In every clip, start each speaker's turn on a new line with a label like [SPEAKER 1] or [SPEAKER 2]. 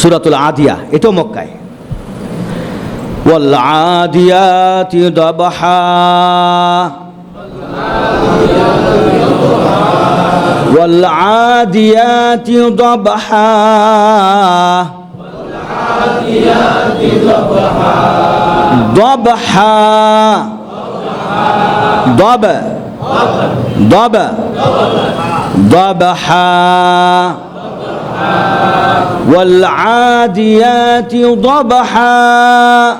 [SPEAKER 1] সুরাতুল আদিয়া এটাও মক্কায় والعاديات ضبحا والعاديات ضبحا ضبحا ضب ضب ضبحا والعاديات ضبحا.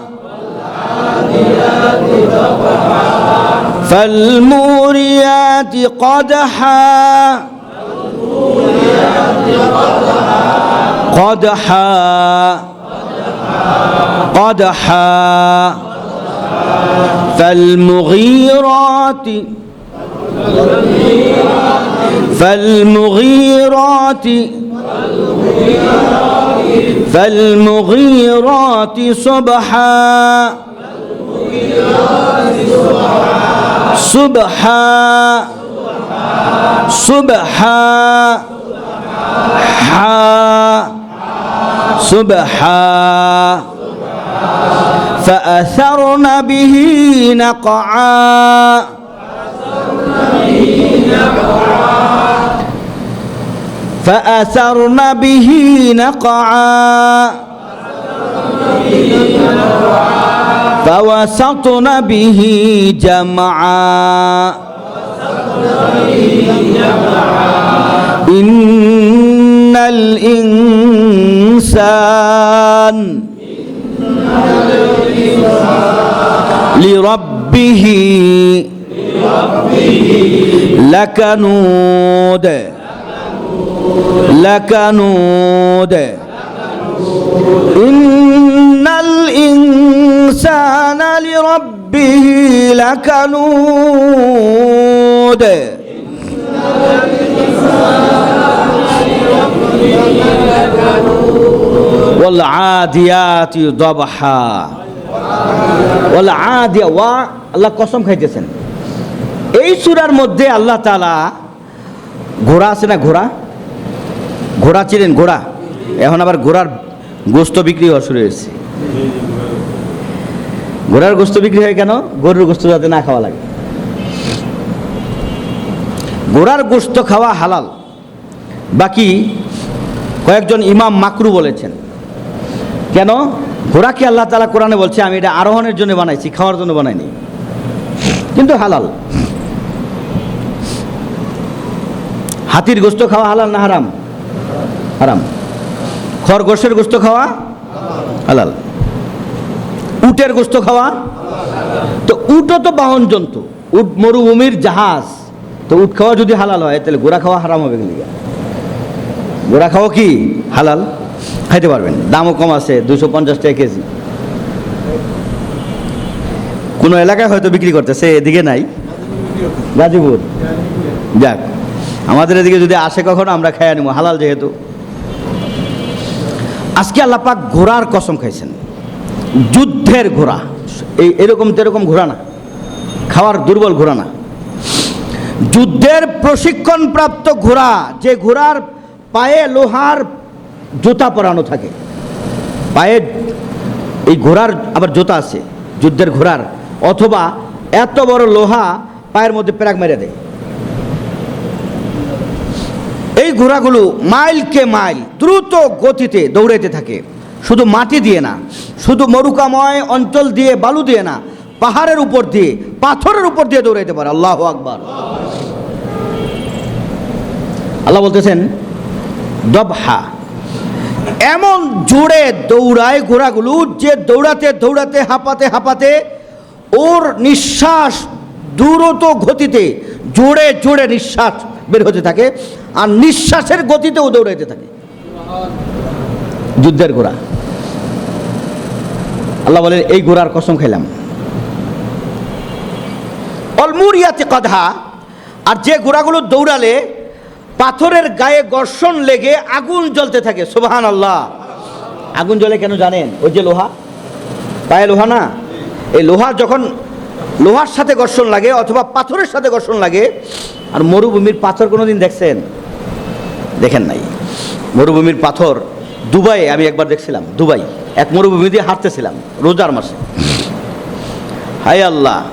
[SPEAKER 1] فالموريات قدحا. قدحا. قدحا. فالمغيرات. فالمغيرات. فالمغيرات صبحا. صبحا. صبحا. حا. صبحا. فأثرن به نقعا. فأثرن به نقعا فوسطن به جمعا. إن الإنسان لربه لكنود. لكنود إن الإنسان لربه لكنود والعاديات ضبحا والعادية ওয়া আল্লাহ কসম খাইতেছেন এই সূরার মধ্যে আল্লাহ তাআলা ঘোড়া আছে না ঘোড়া ঘোড়া চিনেন ঘোড়া। এখন আবার ঘোড়ার গোস্ত বিক্রি হওয়া শুরু হয়েছে। ঘোড়ার গোস্ত বিক্রি হয় কেন? গরুর গোস্ত যাতে না খাওয়া লাগে। ঘোড়ার গোস্ত খাওয়া হালাল। বাকি কয়েকজন ইমাম মাকরু বলেছেন। কেন? ঘোড়াকে আল্লাহ তালা কোরআনে বলছে, আমি এটা আরোহণের জন্য বানাইছি, খাওয়ার জন্য বানাইনি। কিন্তু হালাল। হাতির গোস্ত খাওয়া হালাল না হারাম? হারাম। খরগোশের গোস্ত খাওয়া হালাল। উটের গোস্ত খাওয়া তো উটও তো বাহন জন্তু। উট মরুভূমির জাহাজ। তো উট খাওয়া যদি হালাল হয়, তাহলে গোড়া খাওয়া হারাম হবে কিন্তু গোড়া খাওয়া কি? হালাল। খাইতে পারবেন। দামও কম আছে দুশো পঞ্চাশ টাকা কেজি। কোনো এলাকায় হয়তো বিক্রি করতেছে, এদিকে নাই। গাজীপুর। যাক, আমাদের এদিকে যদি আসে কখনো, আমরা খাই আনিব। হালাল যেহেতু। আজকে আল্লাহ পাক ঘোড়ার কসম খাইছেন। যুদ্ধের ঘোড়া। এই এরকম তেরকম ঘোড়া না। খাওয়ার দুর্বল ঘোড়া না। যুদ্ধের প্রশিক্ষণপ্রাপ্ত ঘোড়া, যে ঘোড়ার পায়ে লোহার জুতা পরানো থাকে। পায়ে এই ঘোড়ার আবার জুতা আছে, যুদ্ধের ঘোড়ার। অথবা এত বড় লোহা পায়ের মধ্যে প্যারাক মেরে দেয়। এই ঘোড়াগুলো মাইলকে মাইল দ্রুত গতিতে দৌড়াইতে থাকে। শুধু মাটি দিয়ে না, শুধু মরুকাময় অঞ্চল দিয়ে বালু দিয়ে না, পাহাড়ের উপর দিয়ে, পাথরের উপর দিয়ে দৌড়াইতে পারে। আল্লাহ আকবার। আল্লাহ বলতেছেন, দবহা। এমন জোরে দৌড়ায় ঘোড়াগুলো যে দৌড়াতে দৌড়াতে, হাঁপাতে হাঁপাতে, ওর নিঃশ্বাস দ্রুত গতিতে জোরে জোরে নিঃশ্বাস বের হতে থাকে। আর নিঃশ্বাসের গতিতেও দৌড়াইতে থাকে। যুদ্ধের ঘোড়া। আল্লাহ বলেন, এই ঘোড়ার কসম খাইলাম। অলমুরিয়াতে কধা আর যে ঘোড়াগুলো দৌড়ালে পাথরের গায়ে ঘর্ষণ লেগে আগুন জ্বলতে থাকে। সুবাহান আল্লাহ আগুন জ্বলে কেন জানেন? ওই যে লোহা। পায়ে লোহা না? এই লোহা যখন লোহার সাথে ঘর্ষণ লাগে অথবা পাথরের সাথে ঘর্ষণ লাগে, আর মরুভূমির পাথর কোনোদিন দেখছেন? দেখেন নাই। মরুভূমির পাথর দুবাইয়ে আমি একবার দেখছিলাম, দুবাই। এক মরুভূমি দিয়ে হাঁটতেছিলাম রোজার মাসে। হায় আল্লাহ,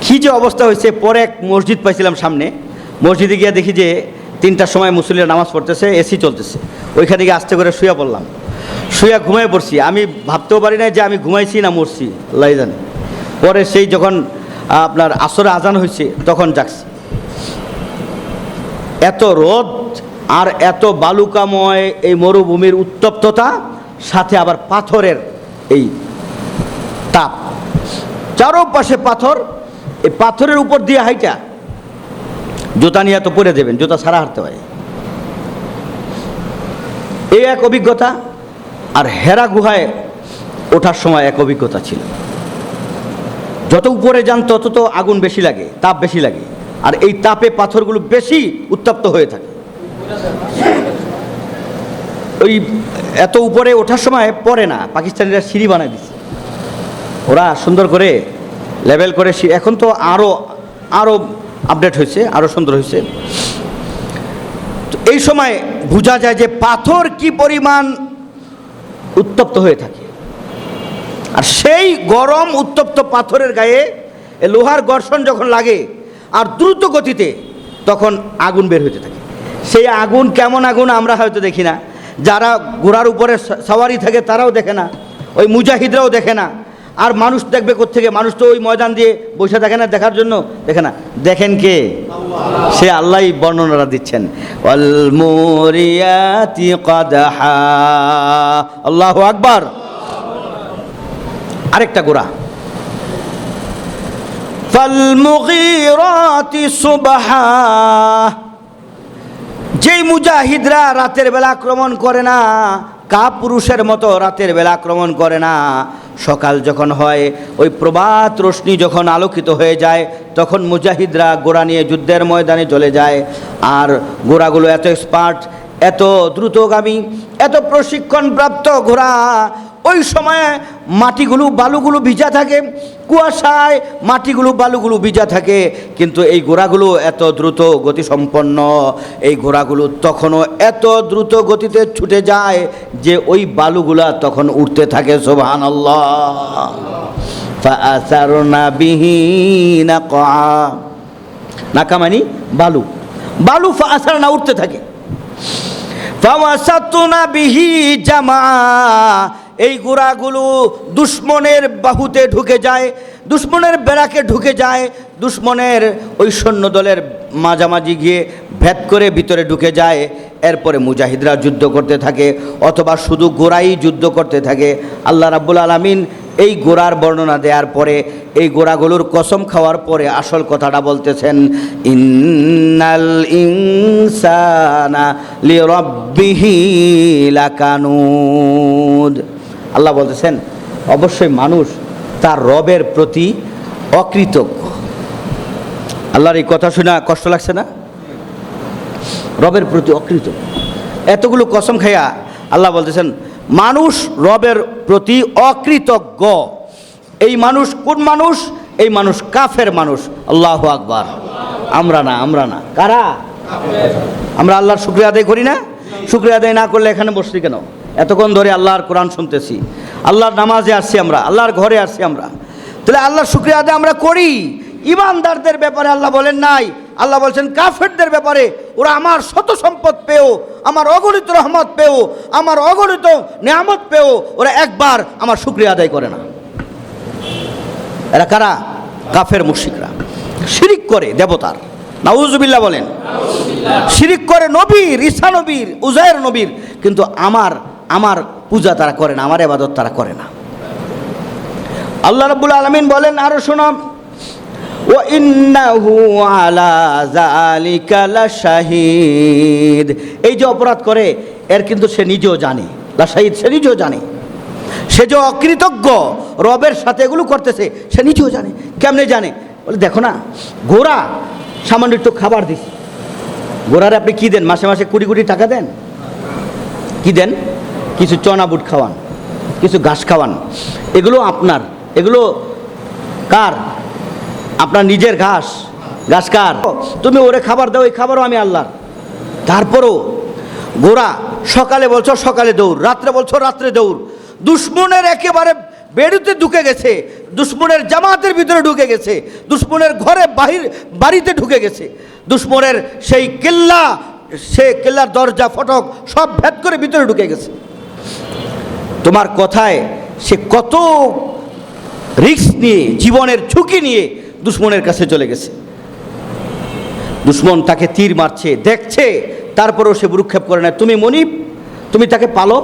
[SPEAKER 1] কী যে অবস্থা হয়েছে। পরে এক মসজিদ পাইছিলাম সামনে। মসজিদে গিয়ে দেখি যে তিনটার সময় মুসলিরা নামাজ পড়তেছে, এসি চলতেছে। ওইখানে গিয়ে আস্তে করে শুয়ে পড়লাম। শুয়ে ঘুমিয়ে পড়ছি। আমি ভাবতেও পারি না যে আমি ঘুমাইছি না মরছি আল্লাহ জানে। পরে সেই যখন আপনার আসরে আজান হয়েছে তখন জাগছি। এত রোদ আর এত বালুকাময় এই মরুভূমির উত্তপ্ততা, সাথে আবার পাথরের এই তাপ। চারোপাশে পাথর, এই পাথরের উপর দিয়ে হাইটা। জুতা নিয়ে তো পরে দেবেন, জুতা সারা হারতে হয়। এই এক অভিজ্ঞতা, আর হেরা গুহায় ওঠার সময় এক অভিজ্ঞতা ছিল। যত উপরে যান, তত তো আগুন বেশি লাগে, তাপ বেশি লাগে। আর এই তাপে পাথরগুলো বেশি উত্তপ্ত হয়ে থাকে। ওই এত উপরে ওঠার সময় পড়ে না, পাকিস্তানিরা সিঁড়ি বানায় দিচ্ছে ওরা সুন্দর করে লেভেল করে এখন তো আরও আরও আপডেট হয়েছে আরও সুন্দর হয়েছে। এই সময় বোঝা যায় যে পাথর কি পরিমাণ উত্তপ্ত হয়ে থাকে। আর সেই গরম উত্তপ্ত পাথরের গায়ে লোহার ঘর্ষণ যখন লাগে, আর দ্রুত গতিতে, তখন আগুন বের হতে থাকে। সেই আগুন কেমন আগুন আমরা হয়তো দেখি না। যারা ঘোড়ার উপরে সওয়ারি থাকে তারাও দেখে না, ওই মুজাহিদরাও দেখে না। আর মানুষ দেখবে কোত্থেকে? মানুষ তো ওই ময়দান দিয়ে বসে থাকে না দেখার জন্য, দেখে না। দেখেন কে? সে আল্লাহই বর্ণনাটা দিচ্ছেন। আল্লাহু আকবার। আরেকটা গোড়া ফালমুগীরাতি সুবহা। যেই মুজাহিদরা রাতের বেলা আক্রমণ করে না কা পুরুষের মতো রাতের বেলা আক্রমণ করে না, সকাল যখন হয়, ওই প্রভাত রশ্মি যখন আলোকিত হয়ে যায়, তখন মুজাহিদরা গোড়া নিয়ে যুদ্ধের ময়দানে চলে যায়। আর গোড়াগুলো এত স্পার্ট এত দ্রুতগামী, এত প্রশিক্ষণপ্রাপ্ত ঘোড়া ওই সময়ে মাটিগুলো, বালুগুলো ভিজা থাকে, কুয়াশায় মাটিগুলো, বালুগুলো ভিজা থাকে, কিন্তু এই ঘোড়াগুলো এত দ্রুত গতিসম্পন্ন, এই ঘোড়াগুলো তখনও এত দ্রুত গতিতে ছুটে যায় যে ওই বালুগুলা তখন উঠতে থাকে সোভান নাকা মানে? বালু। বালু আসার না উঠতে থাকে। ফাওয়াসাতুনা বিহি জামা এই গোড়াগুলো দুশ্মনের বাহুতে ঢুকে যায়, দুশ্মনের বেড়াকে ঢুকে যায়, দুশ্মনের ওই সৈন্যদলের মাঝামাঝি গিয়ে ভেদ করে ভিতরে ঢুকে যায়, এরপরে মুজাহিদরা যুদ্ধ করতে থাকে, অথবা শুধু গোড়াই যুদ্ধ করতে থাকে। আল্লাহ রাব্বুল আলামিন এই গোড়ার বর্ণনা দেওয়ার পরে, এই গোড়াগুলোর কসম খাওয়ার পরে আসল কথাটা বলতেছেন, ইন্নাল ইনসানা লিরাব্বিহি লাকানুদ। আল্লাহ বলতেছেন, অবশ্যই মানুষ তার রবের প্রতি অকৃতজ্ঞ। আল্লাহর এই কথা শুনে কষ্ট লাগছে না? রবের প্রতি অকৃতজ্ঞ। এতগুলো কসম খাইয়া আল্লাহ বলতেছেন, মানুষ রবের প্রতি অকৃতজ্ঞ। এই মানুষ কোন মানুষ? এই মানুষ কাফের মানুষ। আল্লাহ আকবার। আমরা না আমরা না। কারা? আমরা আল্লাহর শুক্রিয়া আদায় করি না। শুক্রিয়া আদায় না করলে এখানে বসছি কেন? এতক্ষণ ধরে আল্লাহর কোরআন শুনতেছি। আল্লাহর নামাজে আসছি আমরা আল্লাহর ঘরে আসছি আমরা। তাহলে আল্লাহর শুক্রিয়া আদায় আমরা করি। ইমানদারদের ব্যাপারে আল্লাহ বলেন নাই। আল্লাহ বলছেন কাফেরদের ব্যাপারে ওরা আমার শত সম্পদ পেও আমার অগণিত রহমত পেও আমার অগণিত নিয়ামত পেও ওরা একবার আমার শুক্রিয়া আদায় করে না। এরা কারা? কাফের মুশিকরা শিরিক করে দেবতার। নাউজুবিল্লাহ বলেন। শিরিক করে নবীর ঈসা নবীর উজায়ের নবীর। কিন্তু আমার আমার পূজা তারা করে না, আমার এবাদত তারা করে না। আল্লাহ রাব্বুল আলামিন বলেন, আরও শোনো ও ইন্নাহু আলা যালিকা লাশাহিদ। এই যে অপরাধ করে, এর কিন্তু সে নিজেও জানে, লাশাহিদ সে নিজেও জানে। সে যে অকৃতজ্ঞ, রবের সাথে এগুলো করতেছে, সে নিজেও জানে, কেমনে জানে? বলে, দেখো না গোড়া সামান্য একটু খাবার দিস। গোড়ারে আপনি কী দেন? মাসে মাসে কুড়ি কোটি টাকা দেন? কি দেন? কিছু চনা বুট খাওয়ান, কিছু ঘাস খাওয়ান। এগুলো আপনার, এগুলো কার? আপনার নিজের ঘাস। ঘাস কার? তুমি ওরে খাবার দাও এই খাবারও আমি আল্লাহর। তারপরও গোড়া সকালে বলছো, সকালে দৌড়, রাত্রে বলছো, রাত্রে দৌড়। দুশ্মনের একেবারে বেড়ুতে ঢুকে গেছে, দুশ্মনের জামাতের ভিতরে ঢুকে গেছে, দুশ্মনের ঘরে বাহির, বাড়িতে ঢুকে গেছে। দুশ্মনের সেই কেল্লা, সে কেল্লার দরজা, ফটক সব ভেদ করে ভিতরে ঢুকে গেছে। তোমার কথায় সে কত রিস্ক নিয়ে, জীবনের ঝুঁকি নিয়ে দুশ্মনের কাছে চলে গেছে। দুশ্মন তাকে তীর মারছে, দেখছে, তারপরেও সে ভ্রুক্ষেপ করে না। তুমি মনিব, তুমি তাকে পালো,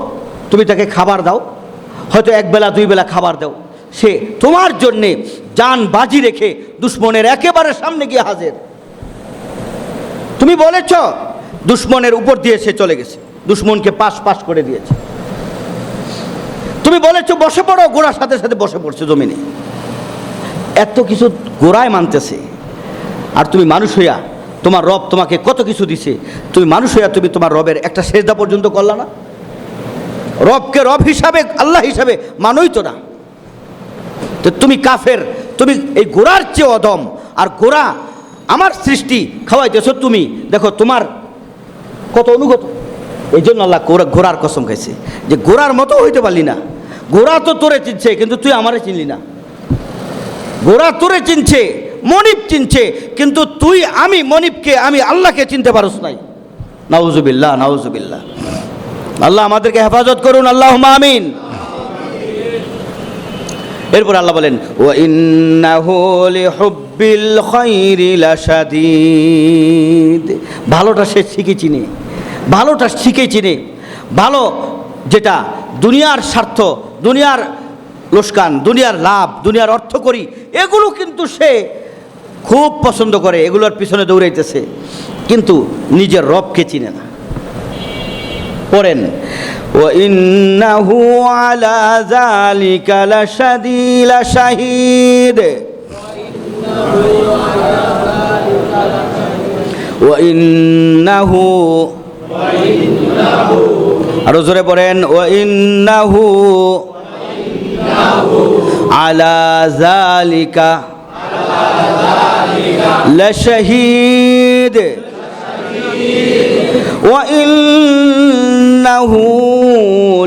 [SPEAKER 1] তুমি তাকে খাবার দাও, হয়তো এক বেলা, দুই বেলা খাবার দাও। সে তোমার জন্যে যান বাজি রেখে দুশ্মনের একেবারে সামনে গিয়ে হাজির। তুমি বলেছ, দুশ্মনের উপর দিয়ে সে চলে গেছে। দুশ্মনকে পাশ পাশ করে দিয়েছে। তুমি বলেছ বসে পড়ো গোড়ার সাথে সাথে বসে পড়ছে জমিনে। এত কিছু গোড়ায় মানতেছে। আর তুমি মানুষ হইয়া তোমার রব তোমাকে কত কিছু দিছে, তুমি মানুষ হইয়া তুমি তোমার রবের একটা সেজদা পর্যন্ত করলা না? রবকে রব হিসাবে, আল্লাহ হিসাবে মানোই তো না। তো তুমি কাফের, তুমি এই গোড়ার চেয়ে অদম আর গোড়া আমার সৃষ্টি খাওয়াইতেছ তুমি। দেখো তোমার কত অনুগত। এই জন্য আল্লাহ গোড়া ঘোড়ার কসম খাইছে। যে গোড়ার মতো হইতে পারলি না। গোড়া তো তোরে চিনছে, কিন্তু তুই আমারে চিনলি না। গোড়া তোরে চিনছে, মনিব চিনছে, কিন্তু তুই আমি মনিবকে, আমি আল্লাহকে চিনতে পারস নাই। নাউজুবিল্লাহ নাউজুবিল্লাহ। আল্লাহ আমাদেরকে হেফাজত করুন আল্লাহ আমিন। এরপর আল্লাহ বলেন ও ইন্নাহু লিহুব্বিল খাইরি লাশাদীদ। ভালোটা সে শিখে চিনে, ভালোটা শিখে চিনে। ভালো যেটা দুনিয়ার স্বার্থ দুনিয়ার লোসকান দুনিয়ার লাভ, দুনিয়ার অর্থ করি এগুলো কিন্তু সে খুব পছন্দ করে, এগুলোর পিছনে দৌড়াইতেছে। কিন্তু নিজের রবকে চিনে না। পড়েন ও ইন্নাহু আলা যালিকা লাশাদিল শাহিদ। ও ইন্নাহু আরও জোরে পড়েন ও ইন্নাহু আলা যালিকা لشهيد وإنه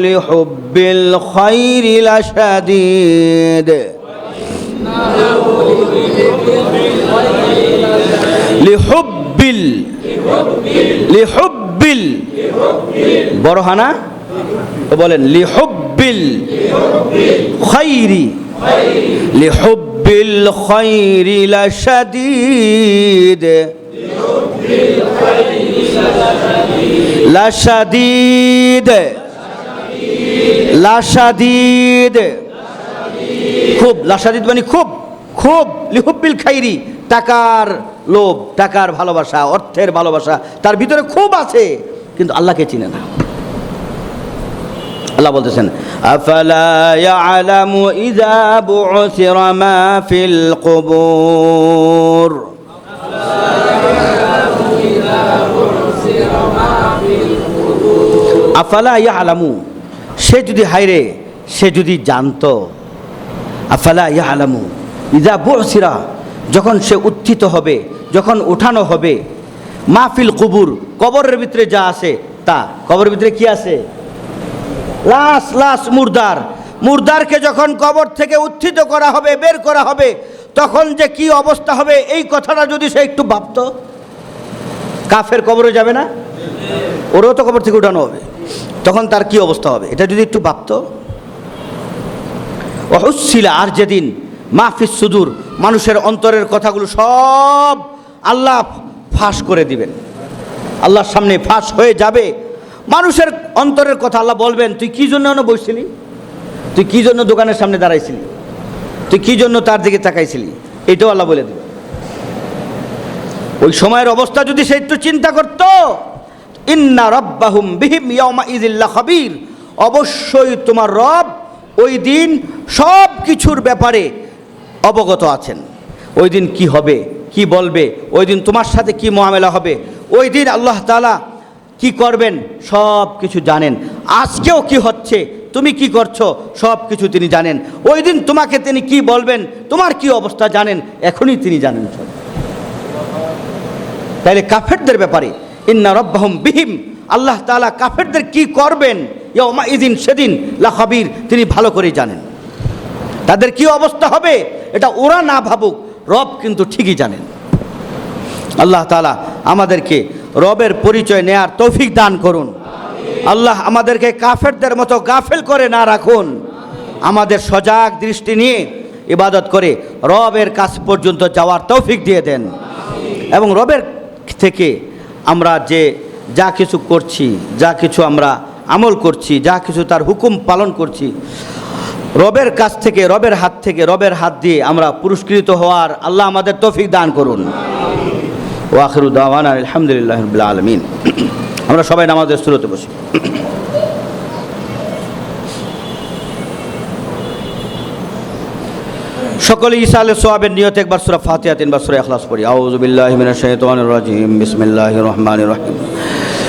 [SPEAKER 1] لحب الخير لشديد لحب ال لحب ال বড়হানা বলেন, লিহব্বিল খৈরি লিহব্বিল খৈরি লাশাদিদ লাশাদিদ লাশাদিদ খুব। লাশাদিদ মানে খুব। খুব। লিহব্বিল খাইরি। টাকার লোভ। টাকার ভালোবাসা। অর্থের ভালোবাসা। তার ভিতরে খুব আছে। কিন্তু আল্লাহকে চিনে না। আল্লাহ বলতেছেন, আফালা ইযা বু'সিরা মা ফিল কুবুর? আফালা ইয়ালামু? সে যদি হাইরে সে যদি জানতো। আফালা ইযা বু'সিরা যখন সে উত্থিত হবে, যখন উঠানো হবে মাহফিল কুবুর, কবরের ভিতরে যা আছে, তা, কবরের ভিতরে কি আছে? লাশ লাশ মুর্দার। মুর্দারকে যখন কবর থেকে উত্থিত করা হবে, বের করা হবে, তখন যে কি অবস্থা হবে, এই কথাটা যদি সে একটু ভাবত, কাফের কবরে যাবে না? ওরও তো কবর থেকে উঠানো হবে। তখন তার কি অবস্থা হবে? এটা যদি একটু ভাবত। অহস্যিলা আর যেদিন মাহফিস সুদূর, মানুষের অন্তরের কথাগুলো সব আল্লাহ ফাঁস করে দিবেন। আল্লাহর সামনে ফাঁস হয়ে যাবে। মানুষের অন্তরের কথা আল্লাহ বলবেন, তুই কি জন্য বসছিলি? তুই কি জন্য দোকানের সামনে দাঁড়াইছিলি? তুই কি জন্য তার দিকে তাকাইছিলি? এটাও আল্লাহ বলে দেবে ওই সময়ের অবস্থা যদি সে একটু চিন্তা করত, ইন্না রব্বাহুম বিহিম ইয়াউমা ইজিল্লা খবির অবশ্যই তোমার রব ওই দিন সব কিছুর ব্যাপারে অবগত আছেন। ওই দিন কি হবে, কি বলবে, ওই দিন তোমার সাথে কি মোয়ামেলা হবে, ওই দিন আল্লাহ তালা কি করবেন? সব কিছু জানেন। আজকেও কি হচ্ছে? তুমি কি করছ? সব কিছু তিনি জানেন। ওই দিন তোমাকে তিনি কি বলবেন? তোমার কি অবস্থা জানেন? এখনই তিনি জানেন সব। তাইলে কাফেরদের ব্যাপারে, ইন্না রব্বাহম বিহিম। আল্লাহ তাআলা কাফেরদের কি করবেন? ইদিন সেদিন লা খবির তিনি ভালো করেই জানেন। তাদের কি অবস্থা হবে? এটা ওরা না ভাবুক, রব কিন্তু ঠিকই জানেন। আল্লাহ তাআলা আমাদেরকে রবের পরিচয় নেয়ার তৌফিক দান করুন। আল্লাহ আমাদেরকে কাফেরদের মতো গাফেল করে না রাখুন। আমাদের সজাগ দৃষ্টি নিয়ে ইবাদত করে রবের কাছ পর্যন্ত যাওয়ার তৌফিক দিয়ে দেন। এবং রবের থেকে আমরা যে যা কিছু করছি, যা কিছু আমরা আমল করছি, যা কিছু তার হুকুম পালন করছি, রবের কাছ থেকে, রবের হাত থেকে, রবের হাত দিয়ে আমরা পুরস্কৃত হওয়ার আল্লাহ আমাদের তৌফিক দান করুন। ওয়াখিরু দাওয়ান আলহামদুলিল্লাহ আলমিন। আমরা সবাই নামাজের স্তুরতে বসি। সকলে ঈসা আলহ সোয়াবের নিয়ত একবার সুরা ফাতিয়া তিনবার সুরা এখলাস পড়ি। আউযু বিল্লাহি মিনাশ শাইতানির রাজিম। বিসমিল্লাহির রহমানির রহিম।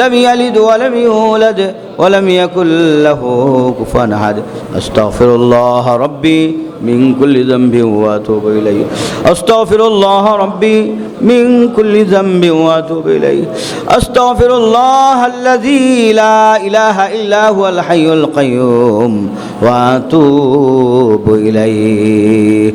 [SPEAKER 1] لم يلد ولم يولد ولم يكن له كفوا أحد. أستغفر الله ربي من كل ذنب وأتوب إليه. أستغفر الله ربي من كل ذنب وأتوب إليه. أستغفر الله الذي لا إله إلا هو الحي القيوم وأتوب إليه.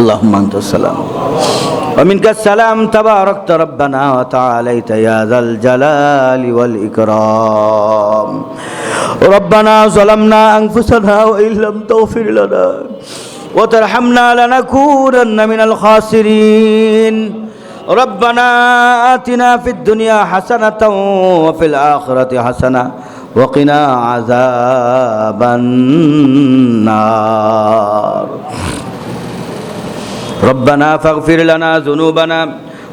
[SPEAKER 1] اللهم أنت السلام. ومنك السلام تباركت ربنا وتعاليت يا ذا الجلال والإكرام. ربنا ظلمنا أنفسنا وإن لم تغفر لنا وترحمنا لنكونن من الخاسرين. ربنا آتنا في الدنيا حسنة وفي الآخرة حسنة وقنا عذاب النار. ربنا فاغفر لنا ذنوبنا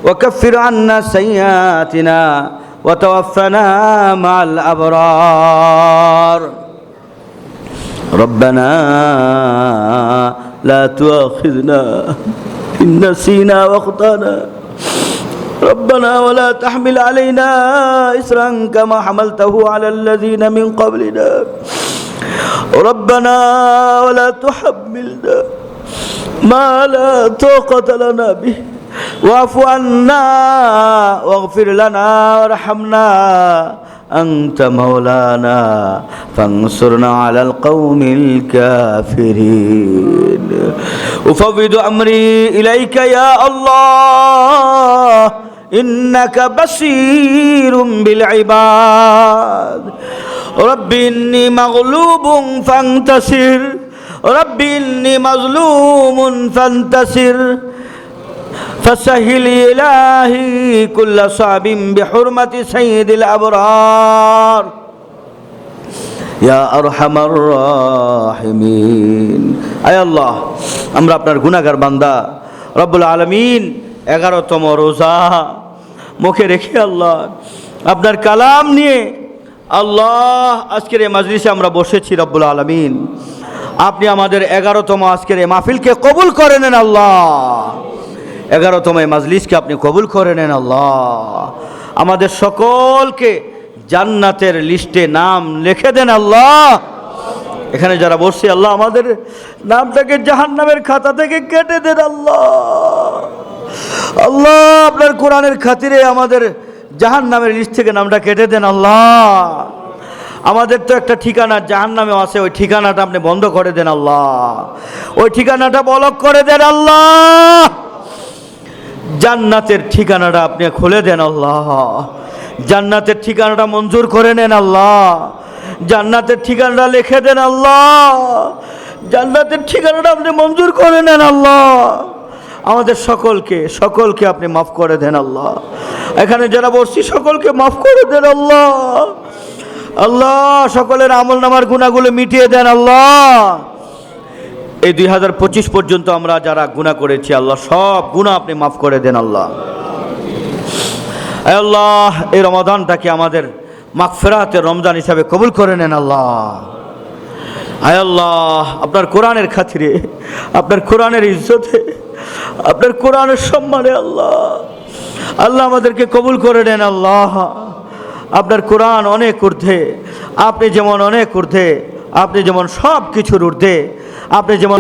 [SPEAKER 1] وكفر عنا سيئاتنا وتوفنا مع الأبرار. ربنا لا تؤاخذنا إن نسينا واخطأنا. ربنا ولا تحمل علينا إسرا كما حملته على الذين من قبلنا. ربنا ولا تحملنا ما لا طاقة لنا به واعف عنا واغفر لنا وارحمنا أنت مولانا فانصرنا على القوم الكافرين أفوض أمري إليك يا الله إنك بصير بالعباد رب إني مغلوب فانتصر رب إني مظلوم فانتصر فسهل إلهي كل صعب بحرمة سيد الأبرار ইয়া আরহামার রাহিমিন আয় আল্লাহ আমরা আপনার গুনাহগার বান্দা রব্বুল আলমিন এগারোতম রোজা মুখে রেখে আল্লাহ আপনার কালাম নিয়ে আল্লাহ আজকের এই মাজলিসে আমরা বসেছি রব্বুল আলমিন আপনি আমাদের এগারোতম আজকের এই মাহফিলকে কবুল করে নেন আল্লাহ। এগারোতম এই মাজলিসকে আপনি কবুল করে নেন আল্লাহ। আমাদের সকলকে জান্নাতের লিস্টে নাম লিখে দেন আল্লাহ। এখানে যারা বসছে, আল্লাহ আমাদের নামটাকে জাহান্নামের খাতা থেকে কেটে দেন আল্লাহ। আল্লাহ, আপনার কোরআনের খাতিরে আমাদের জাহান্নামের লিস্ট থেকে নামটা কেটে দেন আল্লাহ। আমাদের তো একটা ঠিকানা জাহান নামে আছে, ওই ঠিকানাটা আপনি বন্ধ করে দেন আল্লাহ। ওই ঠিকানাটা বলক করে দেন আল্লাহ। জান্নাতের ঠিকানাটা আপনি খুলে দেন আল্লাহ। জান্নাতের ঠিকানাটা মঞ্জুর করে নেন আল্লাহ। জান্নাতের ঠিকানাটা লিখে দেন আল্লাহ। জান্নাতের ঠিকানাটা আপনি মঞ্জুর করে নেন আল্লাহ। আমাদের সকলকে সকলকে আপনি মাফ করে দেন আল্লাহ। এখানে যারা বসছি, সকলকে মাফ করে দেন আল্লাহ। আল্লাহ, সকলের আমল নামার গুণাগুলো মিটিয়ে দেন আল্লাহ। এই দুই হাজার পঁচিশ পর্যন্ত আমরা যারা গুণা করেছি, আল্লাহ, সব গুণা আপনি মাফ করে দেন আল্লাহ। আল্লাহ, এই রমাদানটাকে আমাদের মাগফেরাতের রমজান হিসাবে কবুল করে নেন আল্লাহ। আয় আল্লাহ, আপনার কোরআনের খাতিরে, আপনার কোরআনের ইজ্জতে, আপনার কোরআনের সম্মানে আল্লাহ আল্লাহ আমাদেরকে কবুল করে নেন আল্লাহ। আপনার কোরআন অনেক ঊর্ধ্বে, আপনি যেমন অনেক ঊর্ধ্বে, আপনি যেমন সব কিছুর ঊর্ধ্বে, আপনি যেমন